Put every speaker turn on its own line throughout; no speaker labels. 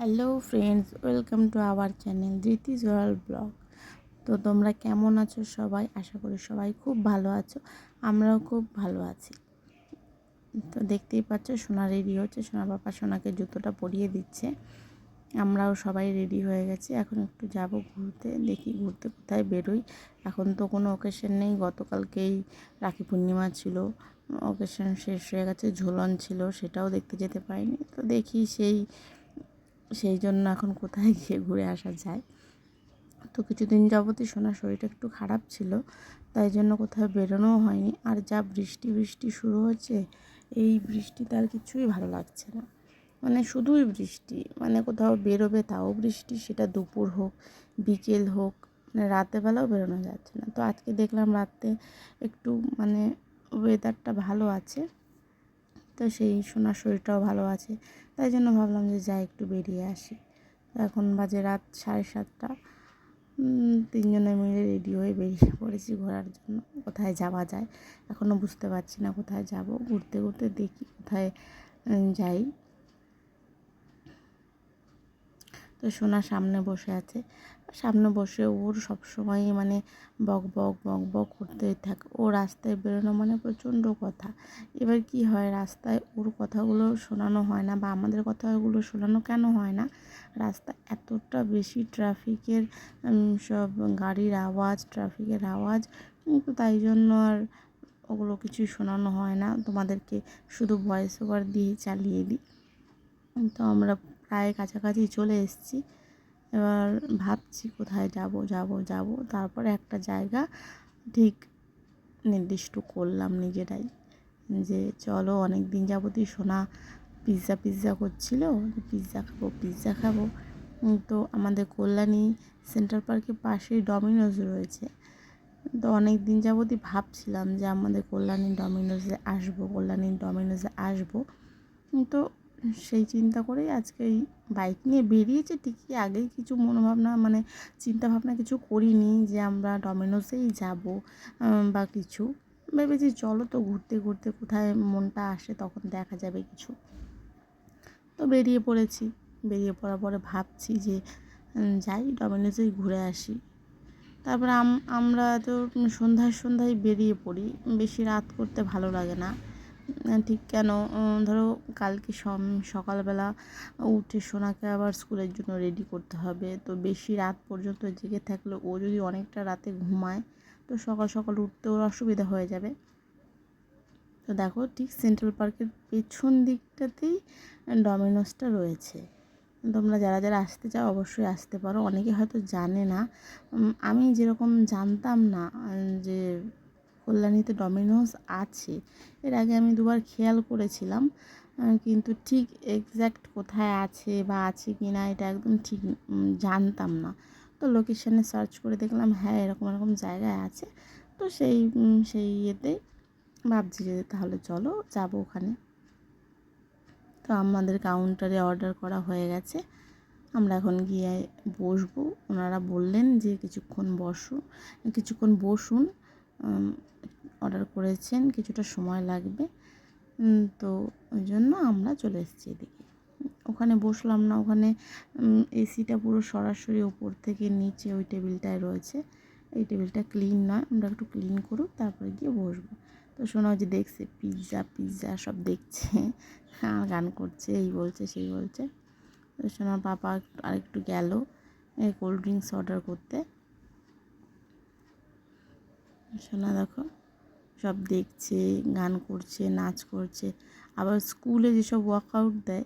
Hello friends welcome to our channel Dhriti জোয়াল blog তো তোমরা কেমন আছো সবাই? আশা করি সবাই খুব ভালো আছো, আমরাও খুব ভালো আছি। তো দেখতেই পাচ্ছ, সোনা রেডি হচ্ছে, সোনা বাবা সোনাকে জুতোটা পরিয়ে দিচ্ছে। আমরাও সবাই রেডি হয়ে গেছি, এখন একটু যাব ঘুরতে, দেখি ঘুরতে কোথায় বেরোই। এখন তো কোনো ওকেশন নেই, গতকালকেই রাখি পূর্ণিমা ছিল ওকেশন শেষ হয়ে গেছে, ঝুলন ছিল, সেটাও দেখতে যেতে পারিনি। তো দেখি সেই সেই জন্য এখন কোথায় গিয়ে ঘুরে আসা যায়। তো কিছুদিন যাবতই সোনার শরীরটা একটু খারাপ ছিল, তাই জন্য কোথাও বেরোনোও হয়নি। আর যা বৃষ্টি বৃষ্টি শুরু হচ্ছে এই বৃষ্টিতে আর কিছুই ভালো লাগছে না। মানে শুধুই বৃষ্টি মানে কোথাও বেরোবে তাও বৃষ্টি, সেটা দুপুর হোক, বিকেল হোক মানে রাতেবেলাও বেরোনো যাচ্ছে না। তো আজকে দেখলাম রাতে একটু মানে ওয়েদারটা ভালো আছে। তো সেই সোনার শরীরটাও ভালো আছে। তাই জন্য ভাবলাম যে যাই একটু বেরিয়ে আসি। এখন বাজে রাত সাড়ে সাতটা। তিনজনে মিলে রেডি হয়ে বেরিয়ে পড়েছি ঘোরার জন্য। কোথায় যাওয়া যায়? এখনও বুঝতে পারছি না কোথায় যাব। ঘুরতে ঘুরতে দেখি কোথায় যাই। তো সোনা সামনে বসে আছে। সামনে বসে ওর সবসময় মানে বক বক বক বক করতে থাকে। ও রাস্তায় বেরোনো মানে প্রচণ্ড কথা। এবার কি হয়, রাস্তায় ওর কথাগুলো শোনানো হয় না বা আমাদের কথাগুলো শোনানো কেন হয় না? রাস্তা এতটা বেশি ট্রাফিকের সব গাড়ির আওয়াজ, ট্রাফিকের আওয়াজ, কিন্তু তাই জন্য আর ওগুলো কিছুই শোনানো হয় না। তোমাদেরকে শুধু ভয়েস ওভার দিয়ে চালিয়ে দিই। তো আমরা প্রায় কাছাকাছি চলে এসেছি। এবার ভাবছি কোথায় যাব যাব যাব। তারপরে একটা জায়গা ঠিক নির্দিষ্ট করলাম নিজেরাই যে চলো অনেক দিন যাবতই সোনা পিৎজা পিৎজা করছিল। পিৎজা খাব পিৎজা খাব। তো আমাদের কল্যাণী সেন্ট্রাল পার্কের পাশেই ডমিনোজ রয়েছে। তো অনেক দিন যাবতই ভাবছিলাম যে আমাদের কল্যাণী ডমিনোজে আসব, কল্যাণী ডমিনোজে আসব। তো সেই চিন্তা করেই আজকে এই বাইক নিয়ে বেরিয়েছে। ঠিকই আগেই কিছু মনোভাবনা মানে চিন্তাভাবনা কিছু করিনি যে আমরা ডমিনোসেই যাব বা কিছু। ভেবেছি চলো তো ঘুরতে ঘুরতে কোথায় মনটা আসে তখন দেখা যাবে কিছু। তো বেরিয়ে পড়েছি। বেরিয়ে পড়ার পরে ভাবছি যে যাই ডমিনোসেই ঘুরে আসি। তারপরে আমরা তো সন্ধ্যায় সন্ধ্যায় বেরিয়ে পড়ি। বেশি রাত করতে ভালো লাগে না। ঠিক কেন? ধরো কালকে সকালবেলা উঠে সোনাকে আবার স্কুলের জন্য রেডি করতে হবে। তো বেশি রাত পর্যন্ত জেগে থাকলে ও যদি অনেকটা রাতে ঘুমায়, তো সকাল সকাল উঠতে ওর অসুবিধা হয়ে যাবে। তো দেখো, ঠিক সেন্ট্রাল পার্কের পেছন দিকটাতেই ডমিনোসটা রয়েছে। তোমরা যারা যারা আসতে চাও অবশ্যই আসতে পারো। অনেকে হয়তো জানে না। আমি যেরকম জানতাম না, যে কল্যাণীতে ডমিনোস আছে। এর আগে আমি দুবার খেয়াল করেছিলাম কিন্তু ঠিক এক্স্যাক্ট কোথায় আছে বা আছে কি না এটা একদম ঠিক জানতাম না। তো লোকেশানে সার্চ করে দেখলাম হ্যাঁ এরকম এরকম জায়গায় আছে। তো সেই সেই ইয়েতেই ভাবছি যে তাহলে চলো, যাব ওখানে। তো আমাদের কাউন্টারে অর্ডার করা হয়ে গেছে। আমরা এখন গিয়ে বসবো। ওনারা বললেন যে কিছুক্ষণ বসো, কিছুক্ষণ বসুন। অর্ডার করেছেন, কিছুটা সময় লাগবে। তো ওই জন্য আমরা চলে এসেছি এদিকে। ওখানে বসলাম না, ওখানে এসিটা পুরো সরাসরি ওপর থেকে নিচে ওই টেবিলটায় রয়েছে। এই টেবিলটা ক্লিন নয়, আমরা একটু ক্লিন করুক, তারপরে গিয়ে বসবো। তো শোনা যে দেখছে পিৎজা পিৎজা সব দেখছে আর গান করছে, এই বলছে, সেই বলছে। তো সোনার পাপা আরেকটু গেল কোল্ড ড্রিঙ্কস অর্ডার করতে। সোনা দেখো, সব দেখছে, গান করছে, নাচ করছে। আবার স্কুলে যেসব ওয়ার্কআউট দেয়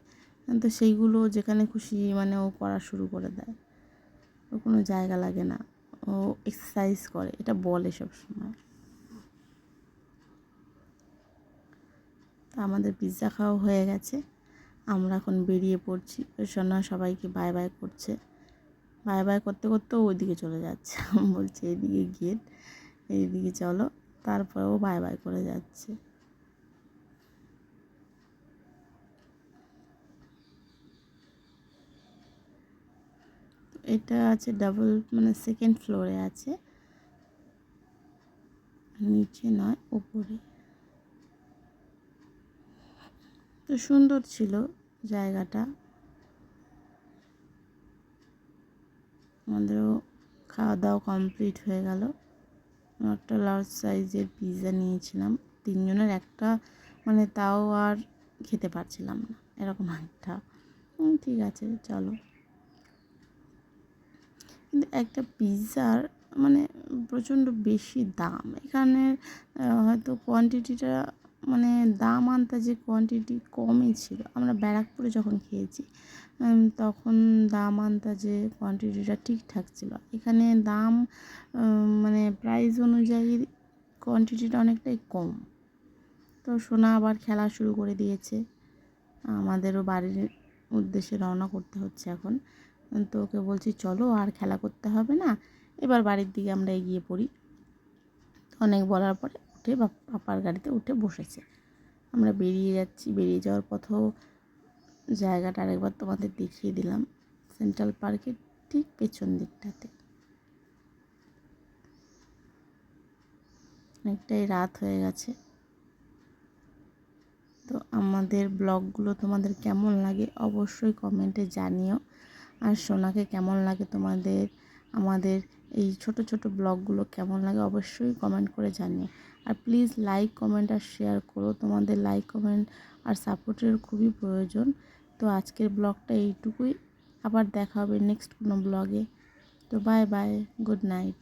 তো সেইগুলো যেখানে খুশি মানে ও করা শুরু করে দেয়। ও কোনো জায়গা লাগে না। ও এক্সারসাইজ করে, এটা বলে সব সময় তো আমাদের পিৎজা খাওয়া হয়ে গেছে। আমরা এখন বেরিয়ে পড়ছি। ওই সোনা সবাইকে বাই বাই করছে। বাই বাই করতে করতে ওইদিকে চলে যাচ্ছে। বলছে, এদিকে গিয়ে এইদিকে চলো তারপরেও বাই বাই করে যাচ্ছে। এটা আছে ডাবল মানে সেকেন্ড ফ্লোরে আছে। নিচে নয়, উপরে। তো সুন্দর ছিল জায়গাটা। আমাদেরও খাওয়া দাওয়া কমপ্লিট হয়ে গেল। একটা লার্জ সাইজের পিৎজা নিয়েছিলাম। তিনজনের একটা মানে তাও আর খেতে পারছিলাম না, এরকম একটা। ঠিক আছে, চলো। কিন্তু একটা পিৎজার মানে প্রচণ্ড বেশি দাম। এখানে হয়তো কোয়ান্টিটিটা মানে দাম আনতে যে কোয়ান্টিটি কমই ছিল। আমরা ব্যারাকপুরে যখন খেয়েছি তখন দাম আন্দাজে কোয়ান্টিটিটা ঠিকঠাক ছিল। এখানে দাম মানে প্রাইস অনুযায়ী কোয়ান্টিটিটা অনেকটাই কম। তো সোনা আবার খেলা শুরু করে দিয়েছে। আমাদেরও বাড়ির উদ্দেশ্যে রওনা করতে হচ্ছে এখন। তো ওকে বলছি, চলো আর খেলা করতে হবে না। এবার বাড়ির দিকে আমরা এগিয়ে পড়ি। অনেক বলার পরে উঠে বাপ- পাপার গাড়িতে উঠে বসেছে। আমরা বেরিয়ে যাচ্ছি, বেরিয়ে যাওয়ার পথেও জায়গাটা আরেকবার তোমাদের দেখিয়ে দিলাম। সেন্ট্রাল পার্কের ঠিক পেছন দিকটাতে। অনেকটাই রাত হয়ে গেছে। তো আমাদের ব্লগগুলো তোমাদের কেমন লাগে অবশ্যই কমেন্টে জানিও। আর সোনাকে কেমন লাগে তোমাদের, আমাদের এই ছোট ছোট ব্লগগুলো কেমন লাগে অবশ্যই কমেন্ট করে জানিও। আর প্লিজ লাইক কমেন্ট আর শেয়ার করো। তোমাদের লাইক কমেন্ট আর সাপোর্টের খুবই প্রয়োজন। তো আজকের ব্লগটা এইটুকুই। আবার দেখা হবে নেক্সট কোনো ব্লগে। তো বাই বাই গুড নাইট